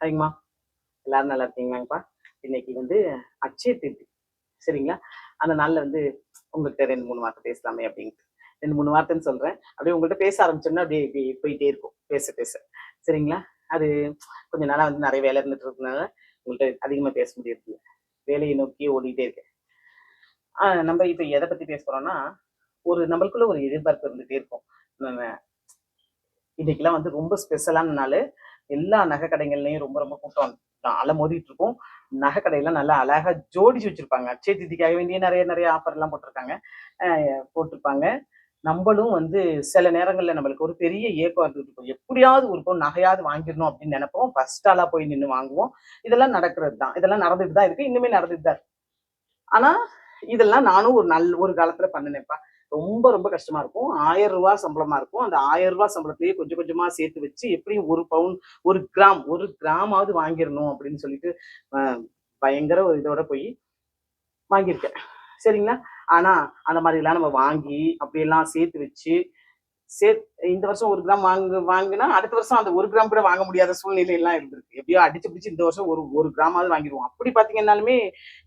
சரிங்கம்மா. எல்லாரும் நல்லா இருக்கீங்களாங்கப்பா? இன்னைக்கு வந்து அச்சய திருதி. சரிங்களா? அந்த நாளில் வந்து உங்கள்கிட்ட ரெண்டு மூணு வார்த்தை பேசலாமே அப்படின்ட்டு. ரெண்டு மூணு வார்த்தைன்னு சொல்கிறேன் அப்படியே உங்கள்கிட்ட பேச ஆரம்பிச்சோன்னா அப்படியே இப்படி போயிட்டே இருக்கும். பேச பேச. சரிங்களா? அது கொஞ்ச நாளாக வந்து நிறைய வேலை இருந்துட்டு இருக்கனால உங்கள்கிட்ட அதிகமாக பேச முடியறது வேலையை நோக்கி ஓடிட்டே இருக்கேன். ஆஹ் நம்ம இப்போ எதை பத்தி பேச போகிறோம்னா ஒரு நம்மளுக்குள்ள ஒரு எதிர்பார்ப்பு இருந்துகிட்டே இருக்கும். நம்ம இன்னைக்கெல்லாம் வந்து ரொம்ப ஸ்பெஷலான நாள். எல்லா நகை கடைகள்லையும் ரொம்ப ரொம்ப கூட்டம் அலை மோதிட்டு இருக்கும் நகை கடையெல்லாம் நல்லா அழகா ஜோடிச்சு வச்சிருப்பாங்க. அச்சய திதிக்காக வேண்டிய நிறைய நிறைய ஆஃபர் எல்லாம் போட்டிருக்காங்க. போட்டிருப்பாங்க. நம்மளும் வந்து சில நேரங்கள்ல நம்மளுக்கு ஒரு பெரிய ஏக்கம் இருந்துட்டு எப்படியாவது ஒரு பொண்ணு நகையாவது வாங்கிடணும் அப்படின்னு நினைப்போம். ஃபர்ஸ்ட் ஆளா போய் நின்று வாங்குவோம். இதெல்லாம் நடக்கிறது தான். இதெல்லாம் நடந்துட்டு தான் இருக்கு. இன்னுமே நடந்துட்டு தான் இருக்கு. ஆனா இதெல்லாம் நானும் ஒரு நல் ஒரு காலத்துல பண்ணினேன்ப்பா. ரொம்ப ரொம்ப கஷ்டமா இருக்கும். ஆயிரம் ரூபாய் சம்பளமா இருக்கும். அந்த ஆயிரம் ரூபாய் சம்பளத்தையே கொஞ்சம் கொஞ்சமா சேர்த்து வச்சு எப்படியும் ஒரு பவுன் ஒரு கிராம் ஒரு கிராமாவது வாங்கிடணும் அப்படின்னு சொல்லிட்டு பயங்கர ஒரு இதோட போய் வாங்கியிருக்கேன். சரிங்களா? ஆனா அந்த மாதிரிலாம் நம்ம வாங்கி அப்படியெல்லாம் சேர்த்து வச்சு சே இந்த வருஷம் ஒரு கிராம் வாங்கு வாங்கினா அடுத்த வருஷம் அந்த ஒரு கிராம் கூட வாங்க முடியாத சூழ்நிலை எல்லாம் இருந்திருக்கு. எப்படியோ அடிச்சு பிடிச்சு இந்த வருஷம் ஒரு ஒரு கிராமாவது வாங்கிடுவோம். அப்படி பாத்தீங்கன்னாலுமே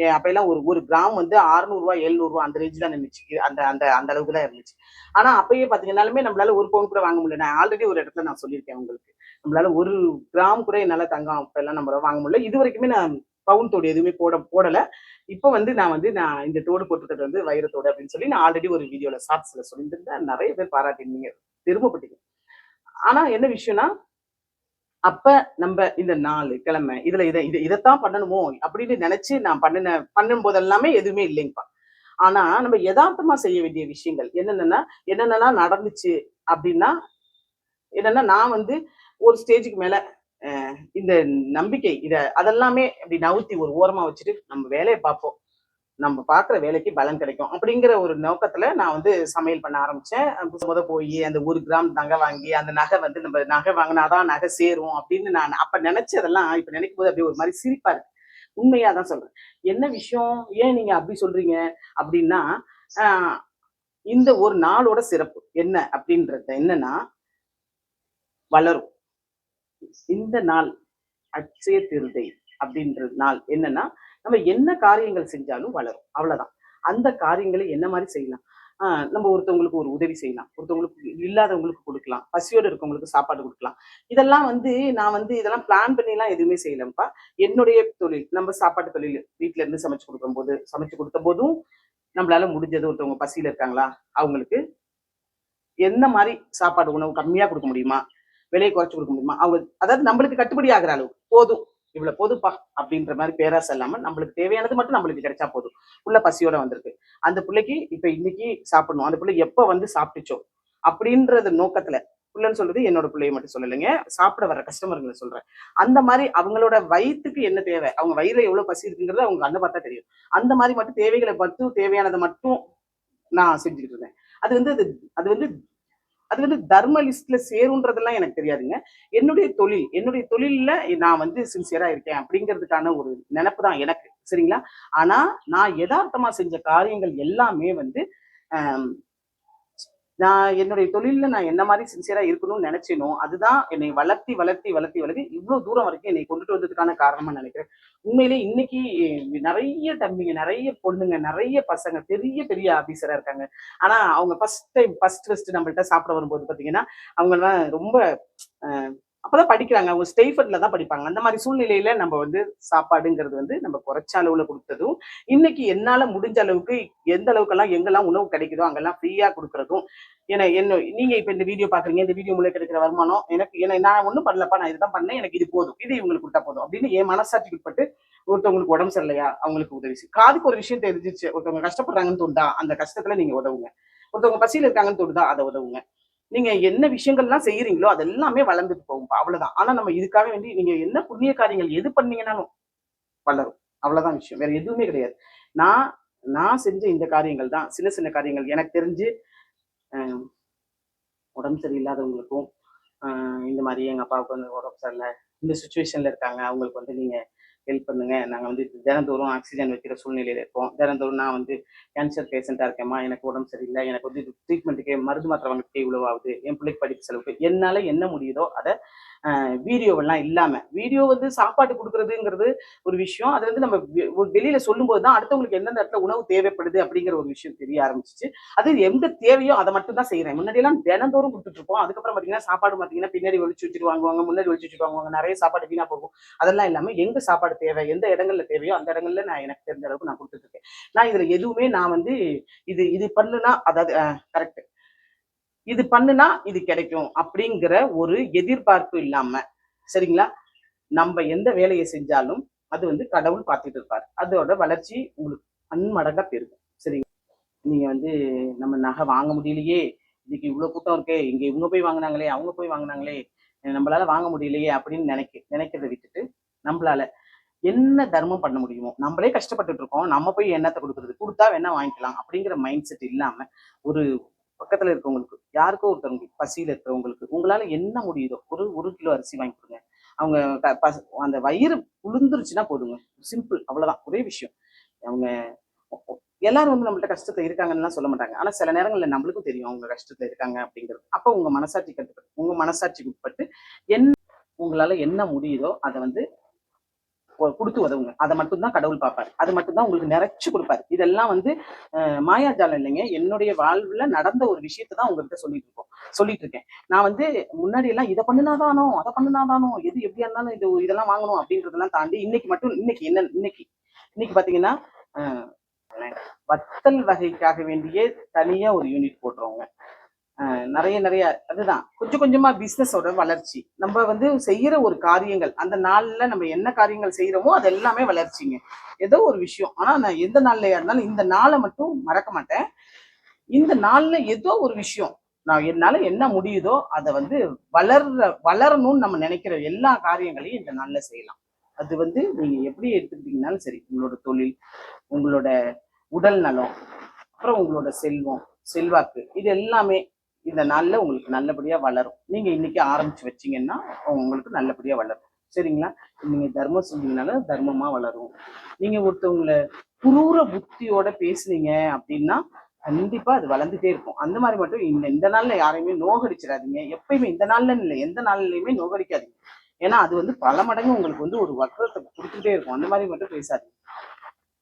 அஹ் அப்ப எல்லாம் ஒரு ஒரு கிராம் வந்து அறுநூறுவா எழுநூறுவா அந்த ரேஞ்ச் தான் நின்றுச்சு அந்த அந்த அந்த அளவுக்கு தான் இருந்துச்சு. ஆனா அப்பயே பாத்தீங்கன்னாலுமே நம்மளால ஒரு பவுன் கூட வாங்க முடியல. நான் ஆல்ரெடி ஒரு இடத்துல நான் சொல்லியிருக்கேன் உங்களுக்கு. நம்மளால ஒரு கிராம் கூட என்னால தங்கம் அப்ப எல்லாம் நம்மளால வாங்க முடியல. இது வரைக்குமே நான் பவுன் தோடு எதுவுமே போட போடல. இப்போ வந்து நான் வந்து நான் இந்த தோடு போட்டுக்கிறது வந்து வைரத்தோடு அப்படின்னு சொல்லி நான் ஆல்ரெடி ஒரு வீடியோல ஷார்ட்ஸ்ல சொல்லியிருந்தேன் நிறைய பேர் பாராட்டினீங்க திரும்பப்பட்டீங்க ஆனா என்ன விஷயம்னா அப்ப நம்ம இந்த நாலு கிழமை இதுல இதை இதை இதைத்தான் பண்ணணுமோ அப்படின்னு நினைச்சு நான் பண்ணின பண்ணும் போதெல்லாமே எதுவுமே இல்லைங்கப்பா. ஆனா நம்ம யதார்த்தமா செய்ய வேண்டிய விஷயங்கள் என்னென்னன்னா என்னென்னலாம் நடந்துச்சு அப்படின்னா என்னன்னா நான் வந்து ஒரு ஸ்டேஜுக்கு மேல இந்த நம்பிக்கை இதை அதெல்லாமே அப்படி நவுத்தி ஒரு ஓரமா வச்சுட்டு நம்ம வேலையை பார்ப்போம். நம்ம பார்க்குற வேலைக்கு பலன் கிடைக்கும். அப்படிங்கிற ஒரு நோக்கத்துல நான் வந்து சமையல் பண்ண ஆரம்பிச்சேன். முத முத போய் அந்த ஒரு கிராம் நகை வாங்கி அந்த நகை வந்து நம்ம நகை வாங்கினாதான் நகை சேரும் அப்படின்னு நான் அப்ப நினைச்சதெல்லாம் இப்ப நினைக்கும் போது அப்படியே ஒரு மாதிரி சிரிப்பாக இருக்கு. உண்மையாக தான் சொல்றேன். என்ன விஷயம்? ஏன் நீங்க அப்படி சொல்றீங்க? அப்படின்னா ஆஹ் இந்த ஒரு நாளோட சிறப்பு என்ன அப்படின்றது என்னன்னா வளரும். இந்த நாள் அட்சய திருதை அப்படின்ற நாள் என்னன்னா நம்ம என்ன காரியங்கள் செஞ்சாலும் வளரும். அவ்வளவுதான். அந்த காரியங்களை என்ன மாதிரி செய்யலாம்? ஆஹ் நம்ம ஒருத்தவங்களுக்கு ஒரு உதவி செய்யலாம். ஒருத்தவங்களுக்கு இல்லாதவங்களுக்கு கொடுக்கலாம். பசியோடு இருக்கவங்களுக்கு சாப்பாடு கொடுக்கலாம். இதெல்லாம் வந்து நான் வந்து இதெல்லாம் பிளான் பண்ணிலாம் எதுவுமே செய்யலப்பா என்னுடைய தொழில் நம்ம சாப்பாட்டு தொழில் வீட்டில இருந்து சமைச்சு கொடுக்கும் போது சமைச்சு கொடுத்த போதும் நம்மளால முடிஞ்சது ஒருத்தவங்க பசியில இருக்காங்களா? அவங்களுக்கு எந்த மாதிரி சாப்பாடு உணவு கம்மியா கொடுக்க முடியுமா? விலையை குறைச்சு கொடுக்க முடியுமா? அவங்க அதாவது நம்மளுக்கு கட்டுப்படி ஆகுற அளவு. போதும். இவ்வளவு போதுப்பா அப்படின்ற மாதிரி பேராசை இல்லாம நம்மளுக்கு தேவையானது மட்டும் நம்மளுக்கு கிடைச்சா போதும். உள்ள பசியோட வந்திருக்கு. அந்த பிள்ளைக்கு இப்ப இன்னைக்கு சாப்பிடணும். அந்த பிள்ளை எப்ப வந்து சாப்பிட்டுச்சோ அப்படின்றது நோக்கத்துல பிள்ளைன்னு சொல்றது என்னோட பிள்ளைய மட்டும் சொல்லலைங்க சாப்பிட வர கஸ்டமர்களை சொல்றேன். அந்த மாதிரி அவங்களோட வயிற்றுக்கு என்ன தேவை? அவங்க வயிறுல எவ்வளவு பசி இருக்குங்கிறது அவங்க கண்ணை பார்த்தா தெரியும். அந்த மாதிரி மட்டும் தேவைகளை பார்த்து தேவையானதை மட்டும் நான் செஞ்சுக்கிட்டு இருந்தேன். அது வந்து அது அது வந்து அது வந்து தர்ம லிஸ்ட்ல சேருன்றதெல்லாம் எனக்கு தெரியாதுங்க. என்னுடைய தொழில் என்னுடைய தொழில்ல நான் வந்து சின்சியரா இருக்கேன் அப்படிங்கிறதுக்கான ஒரு நினைப்பு தான் எனக்கு. சரிங்களா? ஆனா நான் யதார்த்தமா செஞ்ச காரியங்கள் எல்லாமே வந்து நான் என்னுடைய தொழிலில் நான் என்ன மாதிரி சின்சியரா இருக்கணும்னு நினைச்சேனோ அதுதான் என்னை வளர்த்தி வளர்த்தி வளர்த்தி வளர்த்தி இவ்வளவு தூரம் வரைக்கும் என்னை கொண்டுட்டு வந்ததுக்கான காரணமா நினைக்கிறேன். உண்மையிலே இன்னைக்கு நிறைய தம்பிங்க நிறைய பொண்ணுங்க நிறைய பசங்க பெரிய பெரிய ஆபீசரா இருக்காங்க. ஆனா அவங்க ஃபர்ஸ்ட் டைம் ஃபர்ஸ்ட் ஃபர்ஸ்ட் நம்மள்ட்ட சாப்பிட வரும்போது பாத்தீங்கன்னா அவங்கெல்லாம் ரொம்ப அப்பதான் படிக்கிறாங்க. அவங்க ஸ்டேஃபர்ட்ல தான் படிப்பாங்க. அந்த மாதிரி சூழ்நிலையில நம்ம வந்து சாப்பாடுங்கிறது வந்து நம்ம குறைச்ச அளவுல கொடுத்ததும் இன்னைக்கு என்னால முடிஞ்ச அளவுக்கு எந்த அளவுக்கெல்லாம் எங்கெல்லாம் உணவு கிடைக்குதோ அங்கெல்லாம் ஃப்ரீயா கொடுக்கறதும் ஏன்னா என்ன நீங்க இப்ப இந்த வீடியோ பாக்குறீங்க இந்த வீடியோ மூலம் கிடைக்கிற வருமானம் எனக்கு ஏன்னா நான் ஒண்ணும் பண்ணலப்பா நான் இதுதான் பண்ணேன் எனக்கு இது போதும் இது இவங்களுக்கு கொடுத்தா போதும் அப்படின்னு என் மனசாட்சிக்கு உட்பட்டு ஒருத்தவங்களுக்கு உடம்பு சரியில்லையா அவங்களுக்கு உதவி காதுக்கு ஒரு விஷயம் தெரிஞ்சிச்சு ஒருத்தவங்க கஷ்டப்படுறாங்கன்னு தோணுதா அந்த கஷ்டத்துல நீங்க உதவுங்க. ஒருத்தவங்க பசியில் இருக்காங்கன்னு தோணுதா அதை உதவுங்க. நீங்க என்ன விஷயங்கள்லாம் செய்யறீங்களோ அதெல்லாமே வளர்ந்துட்டு போகும் அவ்வளவுதான். ஆனா நம்ம இதுக்காக வேண்டி நீங்க என்ன புண்ணிய காரியங்கள் எது பண்ணீங்கன்னாலும் வளரும். அவ்வளவுதான் விஷயம். வேற எதுவுமே கிடையாது. நான் நான் செஞ்ச இந்த காரியங்கள் தான். சின்ன சின்ன காரியங்கள். எனக்கு தெரிஞ்சு உடம்பு சரியில்லாதவங்களுக்கும் இந்த மாதிரி எங்க அப்பாவுக்கு வந்து உடம்பு சரியில்லை. இந்த சுச்சுவேஷன்ல இருக்காங்க. அவங்களுக்கு வந்து நீங்க ஹெல்ப் பண்ணுங்க. நாங்க வந்து தினந்தோறும் ஆக்சிஜன் வைக்கிற சூழ்நிலையில இருக்கோம். தினந்தோறும் நான் வந்து கேன்சர் பேஷண்டா இருக்கேம்மா. எனக்கு உடம்பு சரியில்லை. எனக்கு வந்து ட்ரீட்மெண்ட்டுக்கே மருந்து மாத்திரை வாங்கிட்டு இவ்வளவு ஆகுது. என் பிள்ளைக்கு படிப்பு செலவுக்கு என்னால என்ன முடியுதோ அதை வீடியோவெல்லாம் இல்லாமல் வீடியோ வந்து சாப்பாடு கொடுக்கறதுங்கிறது ஒரு விஷயம். அது வந்து நம்ம வெ- சொல்லும்போது தான் அடுத்தவங்களுக்கு எந்தெந்த இடத்துல உணவு தேவைப்படுது அப்படிங்கிற ஒரு விஷயம் தெரிய ஆரம்பிச்சிச்சு. அது எந்த தேவையோ அதை மட்டும் தான் செய்கிறேன் முன்னாடியெல்லாம் தினந்தோறும் கொடுத்துட்டு இருப்போம். அதுக்கப்புறம் பார்த்தீங்கன்னா சாப்பாடு பார்த்தீங்கன்னா பின்னாடி ஒழிச்சு வச்சுட்டு வாங்குவாங்க முன்னாடி ஒழிச்சு வச்சுட்டு வாங்குவாங்க. நிறைய சாப்பாடு வீணா போகும். அதெல்லாம் இல்லாமல் எங்கே சாப்பாடு தேவை எந்த இடங்கள்ல தேவையோ அந்த இடங்கள்ல நான் எனக்கு தெரிஞ்ச அளவுக்கு நான் கொடுத்துட்டு இருக்கேன். நான் இதில் எதுவுமே நான் வந்து இது இது பண்ணுன்னா அதாவது கரெக்ட் இது பண்ணுனா இது கிடைக்கும் அப்படிங்கிற ஒரு எதிர்பார்ப்பு இல்லாம சரிங்களா? நம்ம எந்த வேலையை செஞ்சாலும் அது வந்து கடவுள் பார்த்துட்டு இருப்பார். அதோட வளர்ச்சி உங்களுக்கு பன்மடங்கா பெருகும். சரிங்க? நீங்க வந்து நம்ம நகை வாங்க முடியலையே இன்னைக்கு இவ்வளவு கூட்டம் இருக்கே இங்க இவங்க போய் வாங்குனாங்களே அவங்க போய் வாங்குனாங்களே நம்மளால வாங்க முடியலையே அப்படின்னு நினைக்க நினைக்கிறத விட்டுட்டு நம்மளால என்ன தர்மம் பண்ண முடியுமோ நம்மளே கஷ்டப்பட்டுட்டு இருக்கோம் நம்ம போய் என்னத்தை கொடுக்குறது? கொடுத்தா வேணா வாங்கிக்கலாம் அப்படிங்கிற மைண்ட் செட் இல்லாம ஒரு பக்கத்துல இருக்கவங்களுக்கு யாருக்கோ ஒருத்தவங்க பசியில இருக்கிறவங்களுக்கு உங்களால என்ன முடியுதோ ஒரு ஒரு கிலோ அரிசி வாங்கி கொடுங்க. அவங்க க- பச- அந்த வயிறு புழுந்துருச்சுன்னா போதுங்க. சிம்பிள் அவ்வளவுதான். ஒரே விஷயம். அவங்க எல்லாரும் வந்து நம்மள்ட்ட கஷ்டத்தை இருக்காங்கன்னு சொல்ல மாட்டாங்க. ஆனா சில நேரங்களில் நம்மளுக்கும் தெரியும் அவங்க கஷ்டத்துல இருக்காங்க அப்படிங்கிறது. அப்ப உங்க மனசாட்சி கட்டுப்பட்டு உங்க மனசாட்சிக்கு உட்பட்டு என்ன உங்களால என்ன முடியுதோ அதை வந்து கொடுத்து உதவுங்க. அதை மட்டும்தான் கடவுள் பார்ப்பார். அது மட்டும்தான் உங்களுக்கு நிறைச்சு கொடுப்பாரு. இதெல்லாம் வந்து மாயாஜாலம் இல்லைங்க. என்னுடைய வாழ்வுல நடந்த ஒரு விஷயத்தை தான் உங்ககிட்ட சொல்லிட்டு இருக்கோம். சொல்லிட்டு இருக்கேன். நான் வந்து முன்னாடி எல்லாம் இதை பண்ணினாதானோ அதை பண்ணினாதானோ எது எப்படியா இருந்தாலும் இது இதெல்லாம் வாங்கணும் அப்படின்றதெல்லாம் தாண்டி இன்னைக்கு மட்டும் இன்னைக்கு என்ன இன்னைக்கு இன்னைக்கு பாத்தீங்கன்னா வத்தல் வகைக்காக வேண்டிய தனியா ஒரு யூனிட் போட்டுருவாங்க. நிறைய நிறைய அதுதான். கொஞ்சம் கொஞ்சமா பிசினஸோட வளர்ச்சி. நம்ம வந்து செய்யற ஒரு காரியங்கள் அந்த நாள்ல நம்ம என்ன காரியங்கள் செய்யறோமோ அது எல்லாமே வளர்ச்சிங்க. ஏதோ ஒரு விஷயம். ஆனா நான் எந்த நாள்லயா இருந்தாலும் இந்த நாளை மட்டும் மறக்க மாட்டேன். இந்த நாள்ல ஏதோ ஒரு விஷயம். நான் என்னால என்ன முடியுதோ அதை வந்து வளர்ற வளரணும்னு நம்ம நினைக்கிற எல்லா காரியங்களையும் இந்த நாள்ல செய்யலாம். அது வந்து நீங்க எப்படி எடுத்துக்கிட்டீங்கனாலும் சரி. உங்களோட தொழில் உங்களோட உடல் நலம் அப்புறம் உங்களோட செல்வம் செல்வாக்கு இது எல்லாமே இந்த நாள்ல உங்களுக்கு நல்லபடியா வளரும். நீங்க இன்றைக்கி ஆரம்பிச்சு வச்சீங்கன்னா உங்களுக்கு நல்லபடியா வளரும். சரிங்களா? நீங்கள் தர்மம் செஞ்சீங்கனால தர்மமா வளரும். நீங்க ஒருத்தவங்கள குரூர புத்தியோட பேசுனீங்க அப்படின்னா கண்டிப்பா அது வளர்ந்துட்டே இருக்கும். அந்த மாதிரி மட்டும் இந்த இந்த நாள்ல யாரையுமே நோகடிச்சிடாதீங்க. எப்பயுமே இந்த நாள்ல இல்லை எந்த நாள்லயுமே நோகடிக்காதீங்க. ஏன்னா அது வந்து பல மடங்கு உங்களுக்கு வந்து ஒரு வக்கரத்தை கொடுத்துட்டே இருக்கும். அந்த மாதிரி மட்டும் பேசாதீங்க.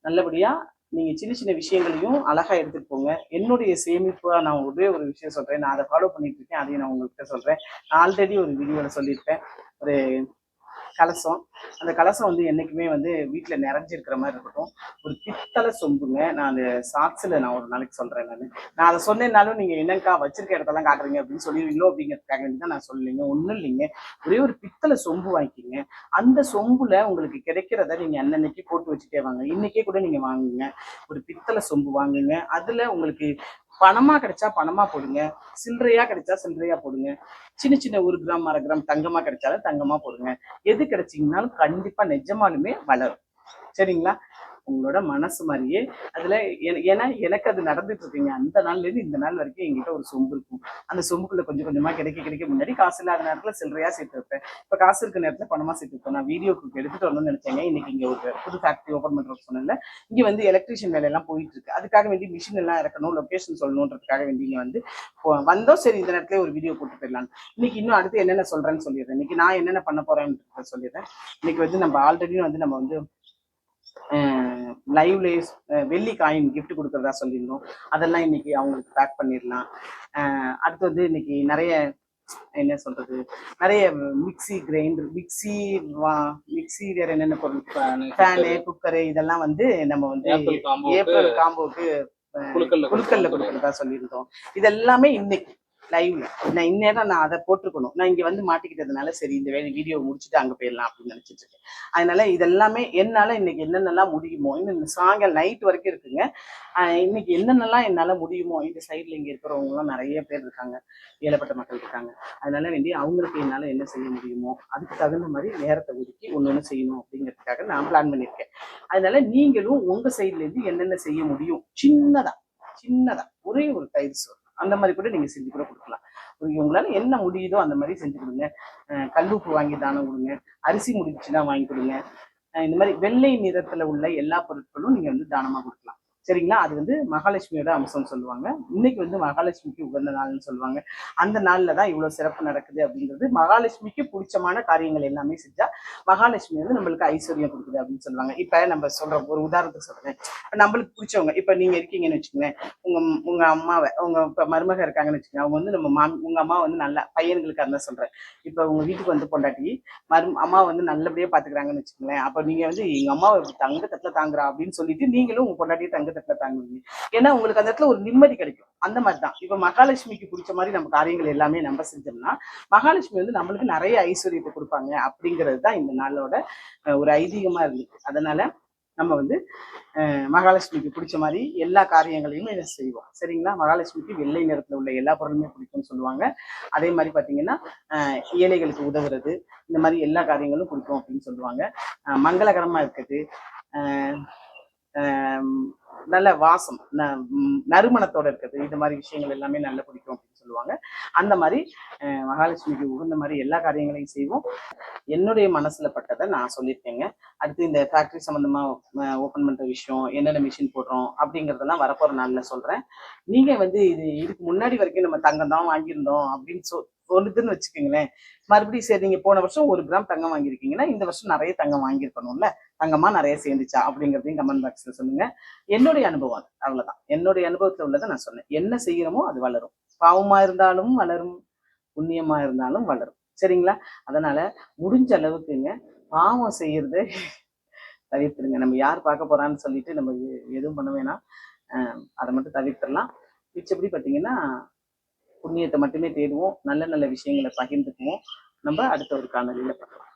நல்லபடியா நீங்கள் சின்ன சின்ன விஷயங்களையும் அழகாக எடுத்துகிட்டு போங்க. என்னுடைய சேமிப்பாக நான் ஒரே ஒரு விஷயம் சொல்கிறேன் நான் அதை ஃபாலோ பண்ணிட்டு இருக்கேன். அதையும் நான் உங்கள்கிட்ட சொல்கிறேன் நான் ஆல்ரெடி ஒரு வீடியோவில் சொல்லியிருப்பேன். ஒரு கலசம். அந்த கலசம் வந்து என்னைக்குமே வந்து வீட்டுல நிறைஞ்சிருக்கிற மாதிரி இருக்கட்டும். ஒரு பித்தளை சொம்புங்க. நான் அந்த சாட்ஸ்ல நான் ஒரு நாளைக்கு சொல்றேன் நான். நான் அதை சொன்னேன்னாலும் நீங்க என்னக்கா வச்சிருக்க இடத்தெல்லாம் காட்டுறீங்க அப்படின்னு சொல்லிடுவீங்களோ அப்படிங்கிறதுக்காக வேண்டி தான் நான் சொல்லலைங்க. ஒண்ணும் இல்லைங்க. ஒரே ஒரு பித்தளை சொம்பு வாங்கிக்கிங்க. அந்த சொம்புல உங்களுக்கு கிடைக்கிறத நீங்க அன்னன்னைக்கு போட்டு வச்சுட்டே வாங்க. இன்னைக்கே கூட நீங்க வாங்குங்க. ஒரு பித்தளை சொம்பு வாங்குங்க. அதுல உங்களுக்கு பணமா கிடைச்சா பணமா போடுங்க. சில்லறையா கிடைச்சா சில்லறையா போடுங்க. சின்ன சின்ன ஒரு கிராம் அரை கிராம் தங்கமா கிடைச்சாலும் தங்கமா போடுங்க. எது கிடைச்சிங்கனாலும் கண்டிப்பா நிஜமாலுமே வளரும். சரிங்களா? உங்களோட மனசு மாதிரியே அதுல ஏன்னா எனக்கு அது நடந்துட்டு இருக்குங்க. அந்த நாள்ல இருந்து இந்த நாள் வரைக்கும் எங்கிட்ட ஒரு சொம்பு இருக்கும். அந்த சொம்புக்குள்ள கொஞ்சம் கொஞ்சமா கிடைக்க கிடைக்க முன்னாடி காசு இல்லாத நேரத்துல சில்லறையா சேர்த்து வைப்பேன். இப்ப காசு இருக்க நேரத்துல பணமா சேர்த்து வைப்பேன். நான் வீடியோக்கு எடுத்துட்டு வரணும்னு நினைச்சேங்க. இன்னைக்கு இங்க ஒரு புது ஃபேக்டரி ஓபன் பண்றது சொன்னேன்ல. இங்க வந்து எலக்ட்ரிஷியன் வேலையெல்லாம் போயிட்டு இருக்கு. அதுக்காக வேண்டி மிஷின் எல்லாம் இறக்கணும் லொக்கேஷன் சொல்லணுன்றதுக்காக வேண்டி இங்க வந்து வந்தோம் சரி இந்த நேரத்துல ஒரு வீடியோ போட்டு போயிடலாம் இன்னைக்கு இன்னும் அடுத்து என்னென்ன சொல்றேன்னு சொல்லிடுறேன். இன்னைக்கு நான் என்னென்ன பண்ண போறேன்னு சொல்லிடுறேன். இன்னைக்கு வந்து நம்ம ஆல்ரெடி வந்து நம்ம வந்து லைவ்லேயே வெள்ளி காயின் gift கொடுக்கறதா சொல்லியிருந்தோம். அதெல்லாம் இன்னைக்கு அவங்களுக்கு பேக் பண்ணிடலாம். அடுத்து வந்து இன்னைக்கு நிறைய என்ன சொல்றது நிறைய மிக்ஸி கிரைண்டர் மிக்ஸி வா மிக்ஸி வேற என்னென்ன பொருள் ஃபேனு குக்கரு இதெல்லாம் வந்து நம்ம வந்து ஏப்ரல் காம்போக்கு குழுக்கல்ல குழுக்கல்ல கொடுக்கறதா சொல்லியிருந்தோம். இதெல்லாமே இன்னைக்கு லைவ்ல நான் இந்நேரம் நான் அதை போட்டிருக்கணும். நான் இங்க வந்து மாட்டிக்கிட்டதுனால சரி இந்த வேலை வீடியோ முடிச்சுட்டு அங்க போயிடலாம் அப்படின்னு நினைச்சிட்டு இருக்கேன். அதனால இதெல்லாமே என்னால இன்னைக்கு என்னென்னலாம் முடியுமோ இன்னும் சாயங்காலம் நைட் வரைக்கும் இருக்குங்க. இன்னைக்கு என்னென்னலாம் என்னால முடியுமோ இந்த சைட்ல இங்க இருக்கிறவங்க எல்லாம் நிறைய பேர் இருக்காங்க. ஏழப்பட்ட மக்கள் இருக்காங்க. அதனால வேண்டி அவங்களுக்கு என்னால என்ன செய்ய முடியுமோ அதுக்கு தகுந்த மாதிரி நேரத்தை ஒதுக்கி ஒண்ணு செய்யணும் அப்படிங்கிறதுக்காக நான் பிளான் பண்ணியிருக்கேன். அதனால நீங்களும் உங்க சைட்ல இருந்து என்னென்ன செய்ய முடியும்? சின்னதா சின்னதா ஒரே ஒரு தயிர் சோறு அந்த மாதிரி கூட நீங்க செஞ்சு கூட கொடுக்கலாம். உங்களால் என்ன முடியுதோ அந்த மாதிரி செஞ்சு கொடுங்க. கல்லூப்பு வாங்கி தானம் கொடுங்க. அரிசி முடிச்சுன்னா வாங்கி கொடுங்க. இந்த மாதிரி வெள்ளை நிறத்துல உள்ள எல்லா பொருட்களும் நீங்க வந்து தானமா கொடுக்கலாம். சரிங்களா? அது வந்து மகாலட்சுமியோட அம்சம்னு சொல்லுவாங்க. இன்னைக்கு வந்து மகாலட்சுமிக்கு உகந்த நாள்னு சொல்லுவாங்க. அந்த நாளில் தான் இவ்வளோ சிறப்பு நடக்குது அப்படிங்கிறது மகாலட்சுமிக்கு பிடிச்சமான காரியங்கள் எல்லாமே செஞ்சால் மகாலட்சுமி வந்து நம்மளுக்கு ஐஸ்வர்யம் கொடுக்குது அப்படின்னு சொல்லுவாங்க. இப்போ நம்ம சொல்கிற ஒரு உதாரணத்துக்கு சொல்கிறேன் நம்மளுக்கு பிடிச்சவங்க இப்போ நீங்கள் இருக்கீங்கன்னு வச்சுக்கோங்களேன். உங்கள் உங்கள் அம்மாவை உங்கள் இப்போ மருமக இருக்காங்கன்னு வச்சுக்கோங்க. அவங்க வந்து நம்ம மாமி உங்கள் அம்மா வந்து நல்லா பையன்களுக்கு அந்த சொல்கிறேன் இப்போ உங்கள் வீட்டுக்கு வந்து பொண்டாட்டி மரு அம்மா வந்து நல்லபடியாக பார்த்துக்குறாங்கன்னு வச்சுக்கோங்களேன். அப்போ நீங்கள் வந்து எங்கள் அம்மாவை இப்படி தாங்குறா அப்படின்னு சொல்லிட்டு நீங்களும் உங்க பொண்டாட்டியை இடத்துல தாங்குவீங்க ஏன்னா உங்களுக்கு அந்த இடத்துல ஒரு நிம்மதி கிடைக்கும். அந்த மாதிரி தான் இப்போ மகாலட்சுமிக்கு பிடிச்ச மாதிரி நம்ம காரியங்கள் எல்லாமே நம்ம செஞ்சோம்னா மகாலட்சுமி வந்து நம்மளுக்கு நிறைய ஐஸ்வர்யத்தை கொடுப்பாங்க அப்படிங்கிறது தான் இந்த நாளோட அஹ், ஒரு ஐதீகமா இருந்துச்சு. அதனால நம்ம வந்து மகாலட்சுமிக்கு பிடிச்ச மாதிரி எல்லா காரியங்களையும் இதை செய்வோம். சரிங்களா? மகாலட்சுமிக்கு வெள்ளை நிறத்துல உள்ள எல்லா பொருளுமே பிடிக்கும்னு சொல்லுவாங்க. அதே மாதிரி பாத்தீங்கன்னா ஏழைகளுக்கு உதவுறது இந்த மாதிரி எல்லா காரியங்களும் பிடிக்கும் அப்படின்னு சொல்லுவாங்க. மங்களகரமாக மங்களகரமா இருக்குது நல்ல வாசம் நறுமணத்தோட இருக்கிறது. இந்த மாதிரி விஷயங்கள் எல்லாமே நல்லா பிடிக்கும் அப்படின்னு சொல்லுவாங்க. அந்த மாதிரி மகாலட்சுமிக்கு உகந்த மாதிரி எல்லா காரியங்களையும் செய்வோம். என்னுடைய மனசுல பட்டதை நான் சொல்லியிருக்கேங்க. அடுத்து இந்த ஃபேக்டரி சம்மந்தமா ஓபன் பண்ற விஷயம் என்னென்ன மிஷின் போடுறோம் அப்படிங்கறதெல்லாம் வரப்போற நாள்ல சொல்றேன். நீங்க வந்து இது இதுக்கு முன்னாடி வரைக்கும் நம்ம தங்கம் தான் வாங்கியிருந்தோம் அப்படின்னு சொல் சொல்லுதுன்னு வச்சுக்கோங்களேன். மறுபடியும் சரி நீங்க போன வருஷம் ஒரு கிராம் தங்கம் வாங்கியிருக்கீங்கன்னா இந்த வருஷம் நிறைய தங்கம் வாங்கியிருக்கணும்ல? தங்கமா நிறைய சேர்ந்துச்சா? அப்படிங்கிறதையும் கமெண்ட் பாக்ஸ்ல சொல்லுங்க. என்னுடைய அனுபவம் அது. அவ்வளவுதான். என்னுடைய அனுபவத்துல உள்ளதை நான் சொன்னேன். என்ன செய்கிறோமோ அது வளரும். பாவமா இருந்தாலும் வளரும். புண்ணியமா இருந்தாலும் வளரும். சரிங்களா? அதனால முடிஞ்ச அளவுக்குங்க பாவம் செய்யறது தவிர்த்துருங்க நம்ம யார் பார்க்க போறான்னு சொல்லிட்டு நம்ம எதுவும் பண்ண வேணாம். அதை மட்டும் தவிர்த்திடலாம். மிச்சப்படி பார்த்தீங்கன்னா புண்ணியத்தை மட்டுமே தேடுவோம். நல்ல நல்ல விஷயங்களை பகிர்ந்துக்குவோம். நம்ம அடுத்த ஒரு காணொலியில் பார்க்கலாம்.